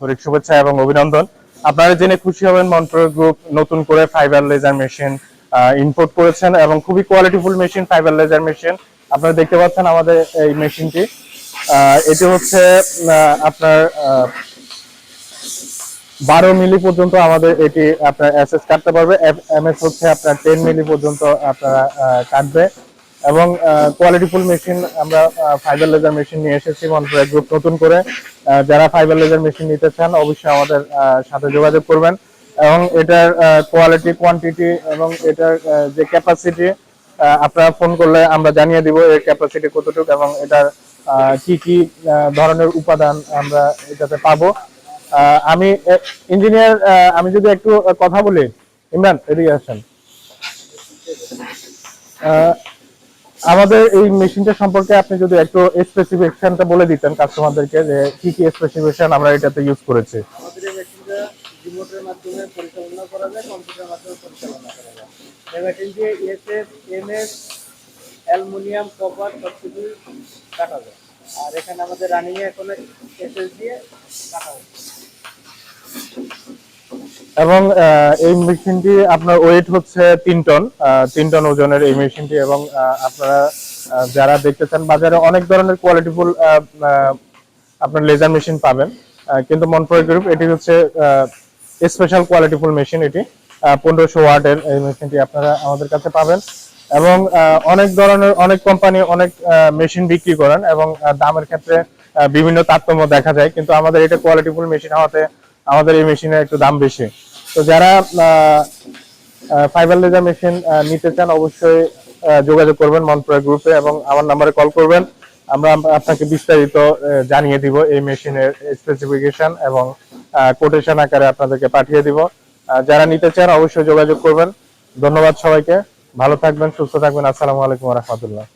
আন্তরিক শুভেচ্ছা এবং অভিনন্দন। আপনারা জেনে খুশি হবেন মন্ট্রো গ্রুপ নতুন করে ফাইবার লেজার মেশিন ইম্পোর্ট করেছেন এবং খুবই qualityful machine fibre laser machine আপনারা দেখতে পাচ্ছেন আমাদের এই মেশিনটি এটি হচ্ছে আপনার বারো মিলি পর্যন্ত আমাদের এটি আপনার অ্যাসেস কাটতে পারবে। এম এস হচ্ছে আপনার টেন মিলি পর্যন্ত আপনারা কাটবে। এবং কোয়ালিটিফুল মেশিন আমরা ফাইবার লেজার মেশিন নিয়ে এসেছি মন্ট্রো গ্রুপ নতুন করে। যারা ফাইবার লেজার মেশিন নিতে চান, অবশ্যই আমাদের সাথে যোগাযোগ করবেন। এবং এটার কোয়ালিটি কোয়ান্টিটি এবং এটার যে ক্যাপাসিটি আপনারা ফোন করলে আমরা জানিয়ে দিব এর ক্যাপাসিটি কতটুকু এবং এটার কি কি ধরনের উপাদান আমরা এটাতে পাবো। আমি ইঞ্জিনিয়ার আমি যদি একটু কথা বলি, ইমরান, এদিকে আসেন। আমাদের এই মেশিনটা সম্পর্কে আপনি যদি একটু স্পেসিফিকেশনটা বলে দিতেন কাস্টমারদেরকে যে কি কি স্পেসিফিকেশন আমরা এটাতে ইউজ করেছি। আমাদের রিমোটের মাধ্যমে পরিচালনা করা যায় কম্পিউটারের মাধ্যমে পরিচালনা করা যায়। অ্যালুমিনিয়াম কপার আর এখানে আমাদের রানিং এখন এসএস দিয়ে কাটা হচ্ছে এবং এই মেশিনটি আপনার ওয়েট হচ্ছে তিন টন তিন টন ওজনের এই মেশিনটি এবং আপনারা যারা দেখতে চান বাজারে অনেক ধরনের কোয়ালিটিফুল আপনার লেজার মেশিন পাবেন। কিন্তু মনপ্রয় গ্রুপ এটি হচ্ছে স্পেশাল কোয়ালিটিফুল মেশিন এটি। পনেরোশো ওয়াটের এই মেশিনটি আপনারা আমাদের কাছে পাবেন। এবং অনেক ধরনের, অনেক কোম্পানি অনেক মেশিন বিক্রি করেন এবং দামের ক্ষেত্রে বিভিন্ন তারতম্য দেখা যায়। কিন্তু আমাদের এটা কোয়ালিটিফুল মেশিন হওয়াতে আমাদের এই মেশিনের একটু দাম বেশি। তো যারা ফাইবার লেজার মেশিন নিতে চান অবশ্যই যোগাযোগ করবেন মনপ্রয় গ্রুপে এবং আমার নাম্বারে কল করবেন। আমরা আপনাকে বিস্তারিত জানিয়ে দিব এই মেশিনের স্পেসিফিকেশন এবং কোটেশন আকারে আপনাদেরকে পাঠিয়ে দিব। যারা নিতে চান অবশ্যই যোগাযোগ করবেন। ধন্যবাদ সবাইকে। ভালো থাকবেন, সুস্থ থাকবেন। আসসালামু আলাইকুম রহমতুল্লাহ।